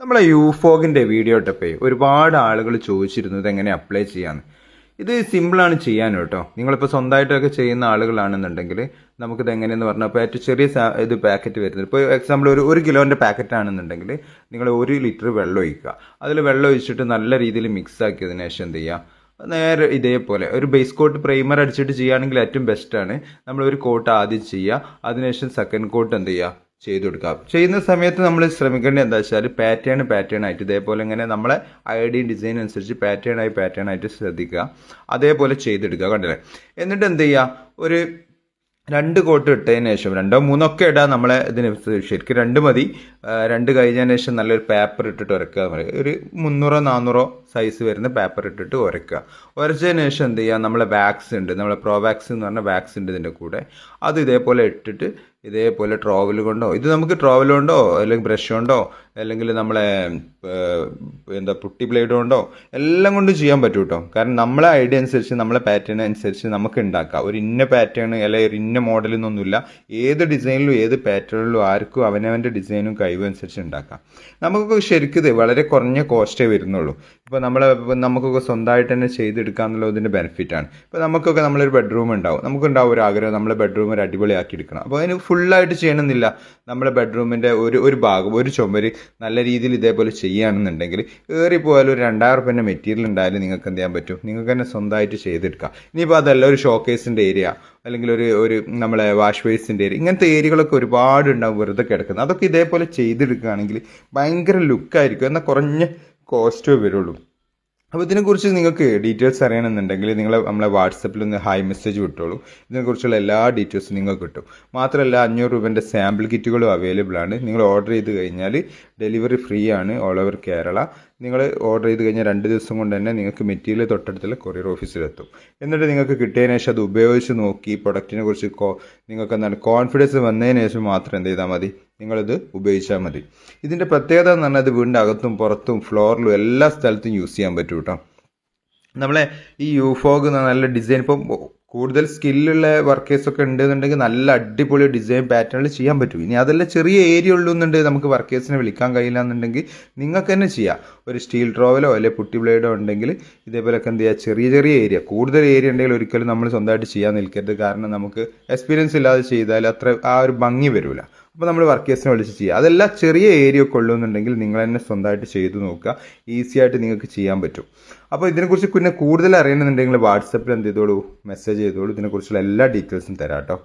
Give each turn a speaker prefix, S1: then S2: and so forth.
S1: നമ്മളെ യൂഫോഗിന്റെ വീഡിയോ ഇട്ടപ്പോൾ ഒരുപാട് ആളുകൾ ചോദിച്ചിരുന്നത് എങ്ങനെ അപ്ലൈ ചെയ്യാമെന്ന് ഇത് സിമ്പിളാണ് ചെയ്യാൻ കേട്ടോ. നിങ്ങളിപ്പോൾ സ്വന്തമായിട്ടൊക്കെ ചെയ്യുന്ന ആളുകളാണെന്നുണ്ടെങ്കിൽ നമുക്കിത് എങ്ങനെയെന്ന് പറഞ്ഞാൽ ഇപ്പോൾ ഏറ്റവും ചെറിയ ഇത് പാക്കറ്റ് വരുന്നത്. ഇപ്പോൾ എക്സാമ്പിൾ ഒരു ഒരു കിലോന്റെ പാക്കറ്റ് ആണെന്നുണ്ടെങ്കിൽ നിങ്ങൾ ഒരു ലിറ്റർ വെള്ളം ഒഴിക്കുക. അതിൽ വെള്ളം ഒഴിച്ചിട്ട് നല്ല രീതിയിൽ മിക്സ് ആക്കിയതിന് ശേഷം എന്ത് ചെയ്യുക? നേരെ ഇതേപോലെ ഒരു ബേസ് കോട്ട് പ്രൈമർ അടിച്ചിട്ട് ചെയ്യുകയാണെങ്കിൽ ഏറ്റവും ബെസ്റ്റാണ് നമ്മൾ ഒരു കോട്ട് ആദ്യം ചെയ്യുക. അതിനുശേഷം സെക്കൻഡ് കോട്ട് എന്ത് ചെയ്യുക? ചെയ്ത് കൊടുക്കാം. ചെയ്യുന്ന സമയത്ത് നമ്മൾ ശ്രമിക്കേണ്ടത് എന്താ വെച്ചാൽ പാറ്റേൺ പാറ്റേൺ ആയിട്ട് ഇതേപോലെ ഇങ്ങനെ നമ്മളെ ഐഡിയ ഡിസൈൻ അനുസരിച്ച് പാറ്റേൺ ആയി പാറ്റേൺ ആയിട്ട് ശ്രദ്ധിക്കുക. അതേപോലെ ചെയ്തെടുക്കുക കണ്ടില്ലേ? എന്നിട്ട് എന്ത് ചെയ്യുക? ഒരു രണ്ട് കോട്ട് ഇട്ടതിന് ശേഷം രണ്ടോ മൂന്നോ ഒക്കെ ഇടാം നമ്മളെ ഇതിന് ശരിക്കും രണ്ട് മതി. രണ്ട് കഴിഞ്ഞതിന് ശേഷം നല്ലൊരു പേപ്പർ ഇട്ടിട്ട് ഉരക്കുക. എന്ന് പറയുക ഒരു മുന്നൂറോ നാനൂറോ സൈസ് വരുന്ന പേപ്പർ ഇട്ടിട്ട് ഉരക്കുക. ഉരച്ചതിന് ശേഷം എന്ത് ചെയ്യുക? നമ്മളെ വാക്സ് ഉണ്ട്. നമ്മളെ പ്രോ വാക്സ് എന്ന് പറഞ്ഞ വാക്സ് ഉണ്ട് ഇതിന്റെ കൂടെ. അത് ഇതേപോലെ ഇട്ടിട്ട് ഇതേപോലെ ട്രോവൽ കൊണ്ടോ ഇത് നമുക്ക് ട്രോവൽ കൊണ്ടോ അല്ലെങ്കിൽ ബ്രഷ് കൊണ്ടോ അല്ലെങ്കിൽ നമ്മളെ എന്താ പുട്ടി ബ്ലേഡ് കൊണ്ടോ എല്ലാം കൊണ്ടും ചെയ്യാൻ പറ്റും കേട്ടോ കാരണം നമ്മളെ ഐഡിയ അനുസരിച്ച് നമ്മളെ പാറ്റേൺ അനുസരിച്ച് നമുക്ക് ഉണ്ടാക്കാം ഒരു ഇന്ന പാറ്റേൺ അല്ലെങ്കിൽ ഒരു ഇന്ന മോഡലിൽ നിന്നൊന്നുമില്ല ഏത് ഡിസൈനിലും ഏത് പാറ്റേണിലും ആർക്കും അവനവന്റെ ഡിസൈനും കഴിവും അനുസരിച്ച് ഉണ്ടാക്കാം നമുക്ക് ശരിക്കും വളരെ കുറഞ്ഞ കോസ്റ്റേ വരുന്നുള്ളൂ. ഇപ്പോൾ നമ്മൾ നമുക്കൊക്കെ സ്വന്തമായിട്ട് തന്നെ ചെയ്തെടുക്കുക എന്നുള്ളത് ഇതിന്റെ ബെനിഫിറ്റാണ് ഇപ്പോൾ നമുക്കൊക്കെ നമ്മളൊരു ബെഡ്റൂം ഉണ്ടാവും. നമുക്കുണ്ടാവും ഒരു ആഗ്രഹം നമ്മളെ ബെഡ്റൂം ഒരു അടിപൊളിയാക്കി എടുക്കണം. അപ്പോൾ അതിന് ഫുള്ളായിട്ട് ചെയ്യണമെന്നില്ല. നമ്മളെ ബെഡ്റൂമിന്റെ ഒരു ഒരു ഭാഗം ഒരു ചുമര് നല്ല രീതിയിൽ ഇതേപോലെ ചെയ്യുകയാണെന്നുണ്ടെങ്കിൽ ഏറിപ്പോയാലും ഒരു രണ്ടായിരം റുപ്യന്റെ മെറ്റീരിയൽ ഉണ്ടായാലും നിങ്ങൾക്ക് എന്ത് ചെയ്യാൻ പറ്റും? നിങ്ങൾക്ക് തന്നെ സ്വന്തമായിട്ട് ചെയ്തെടുക്കാം. ഇനിയിപ്പോൾ അതല്ല ഒരു ഷോക്കേസിന്റെ ഏരിയ അല്ലെങ്കിൽ ഒരു ഒരു നമ്മളെ വാഷ് ബേസിന്റെ ഏരിയ ഇങ്ങനത്തെ ഏരിയകളൊക്കെ ഒരുപാട് ഉണ്ടാവും വെറുതെ കിടക്കുന്നത്. അതൊക്കെ ഇതേപോലെ ചെയ്തെടുക്കുകയാണെങ്കിൽ ഭയങ്കര ലുക്കായിരിക്കും എന്നാൽ കുറഞ്ഞ കോസ്റ്റേ വരുള്ളൂ. അപ്പോൾ ഇതിനെക്കുറിച്ച് നിങ്ങൾക്ക് ഡീറ്റെയിൽസ് അറിയണമെന്നുണ്ടെങ്കിൽ നിങ്ങൾ നമ്മളെ വാട്സപ്പിൽ ഒന്ന് ഹായ് മെസ്സേജ് വിട്ടോളൂ. ഇതിനെക്കുറിച്ചുള്ള എല്ലാ ഡീറ്റെയിൽസും നിങ്ങൾക്ക് കിട്ടും. മാത്രമല്ല അഞ്ഞൂറ് രൂപേന്റെ സാമ്പിൾ കിറ്റുകളും അവൈലബിൾ ആണ്. നിങ്ങൾ ഓർഡർ ചെയ്ത് കഴിഞ്ഞാൽ ഡെലിവറി ഫ്രീ ആണ് ഓൾ ഓവർ കേരള. നിങ്ങൾ ഓർഡർ ചെയ്ത് കഴിഞ്ഞാൽ രണ്ട് ദിവസം കൊണ്ട് തന്നെ നിങ്ങൾക്ക് മെറ്റീരിയൽ തൊട്ടടുത്തുള്ള കൊറിയർ ഓഫീസിലെത്തും എന്നിട്ട് നിങ്ങൾക്ക് കിട്ടിയതിന് ശേഷം അത് ഉപയോഗിച്ച് നോക്കി പ്രൊഡക്റ്റിനെ കുറിച്ച് നിങ്ങൾക്ക് എന്താണ് കോൺഫിഡൻസ് വന്നതിന് ശേഷം മാത്രം എന്ത് ചെയ്താൽ മതി? നിങ്ങളിത് ഉപയോഗിച്ചാൽ മതി. ഇതിന്റെ പ്രത്യേകത എന്ന് പറഞ്ഞാൽ ഇത് വീടിന്റെ അകത്തും പുറത്തും ഫ്ലോറിലും എല്ലാ സ്ഥലത്തും യൂസ് ചെയ്യാൻ പറ്റും കേട്ടോ നമ്മളെ ഈ യൂഫോഗ് നല്ല ഡിസൈൻ ഇപ്പം കൂടുതൽ സ്കില്ലുള്ള വർക്കേഴ്സൊക്കെ ഉണ്ടെന്നുണ്ടെങ്കിൽ നല്ല അടിപൊളി ഡിസൈൻ പാറ്റേണിൽ ചെയ്യാൻ പറ്റും. ഇനി അതെല്ലാം ചെറിയ ഏരിയ ഉള്ളൂ എന്നുണ്ടെങ്കിൽ നമുക്ക് വർക്കേഴ്സിനെ വിളിക്കാൻ കഴിയില്ല എന്നുണ്ടെങ്കിൽ നിങ്ങൾക്ക് തന്നെ ചെയ്യാം. ഒരു സ്റ്റീൽ ട്രോവലോ അല്ലെങ്കിൽ പുട്ടി ബ്ലേഡോ ഉണ്ടെങ്കിൽ ഇതേപോലെയൊക്കെ എന്ത് ചെയ്യുക ചെറിയ ചെറിയ ഏരിയ കൂടുതൽ ഏരിയ ഉണ്ടെങ്കിൽ ഒരിക്കലും നമ്മൾ സ്വന്തമായിട്ട് ചെയ്യാൻ നിൽക്കരുത്. കാരണം നമുക്ക് എക്സ്പീരിയൻസ് ഇല്ലാതെ ചെയ്താൽ അത്ര ആ ഒരു ഭംഗി വരില്ല അപ്പോൾ നമ്മൾ വർക്കേഴ്സിനെ വിളിച്ച് ചെയ്യുക അതെല്ലാം ചെറിയ ഏരിയ ഒക്കെ ഉള്ളൂന്നുണ്ടെങ്കിൽ നിങ്ങൾ തന്നെ സ്വന്തമായിട്ട് ചെയ്തു നോക്കുക. ഈസി ആയിട്ട് നിങ്ങൾക്ക് ചെയ്യാൻ പറ്റും. അപ്പോൾ ഇതിനെക്കുറിച്ച് പിന്നെ കൂടുതൽ അറിയണമെന്നുണ്ടെങ്കിൽ വാട്സപ്പിൽ എന്ത് ചെയ്തോളൂ? മെസ്സേജ് ചെയ്തോളൂ. ഇതിനെക്കുറിച്ചുള്ള എല്ലാ ഡീറ്റെയിൽസും തരാം കേട്ടോ